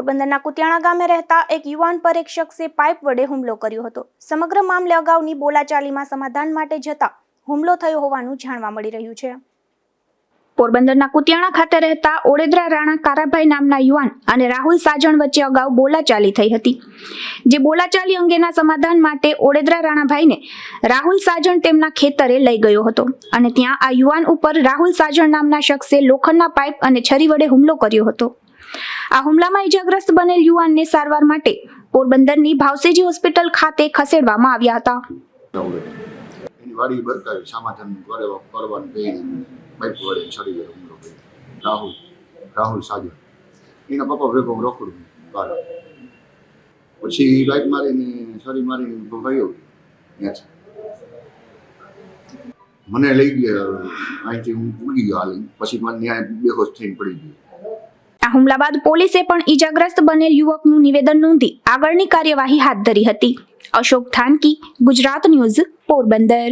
પોરબંદરના કુતિયાણા ગામે રહેતા એક યુવાન પર એક શખ્સે પાઇપ વડે હુમલો કર્યો હતો. સમગ્ર મામલે અગાઉની બોલાચાલીમાં સમાધાન માટે જતા હુમલો થયો હોવાનું જાણવા મળી રહ્યું છે. પોરબંદરના કુતિયાણા ખાતે રહેતા ઓડેદરા રાણા કારાભાઈ નામના યુવાન અને રાહુલ સાજણ વચ્ચે અગાઉ બોલાચાલી થઈ હતી. જે બોલાચાલી અંગેના સમાધાન માટે ઓડેદરા રાણાભાઈને રાહુલ સાજણ તેમના ખેતરે લઈ ગયો હતો અને ત્યાં આ યુવાન ઉપર રાહુલ સાજણ નામના શખ્સે લોખંડના પાઇપ અને છરી વડે હુમલો કર્યો હતો. આ હુમલામાં ઈજાગ્રસ્ત બનેલ યુવાનને સારવાર માટે પોરબંદરની ભાવસેજી હોસ્પિટલ ખાતે ખસેડવામાં આવ્યા હતા. પપ્પા ભેગો હું રખડું પછી બાઈક મારીને, છરી મારીને ઊભો ગયો ત્યાંથી મને લઈ ગયા, અહીંથી હું ઉડી ગયો હાલી પછી મને ત્યાં બેહોશ થઈને પડી ગયો. આ હુમલા બાદ પોલીસે પણ ઈજાગ્રસ્ત બનેલ યુવકનું નિવેદન નોંધી આગળની કાર્યવાહી હાથ ધરી હતી. અશોક થાનકી, ગુજરાત ન્યૂઝ પોરબંદર.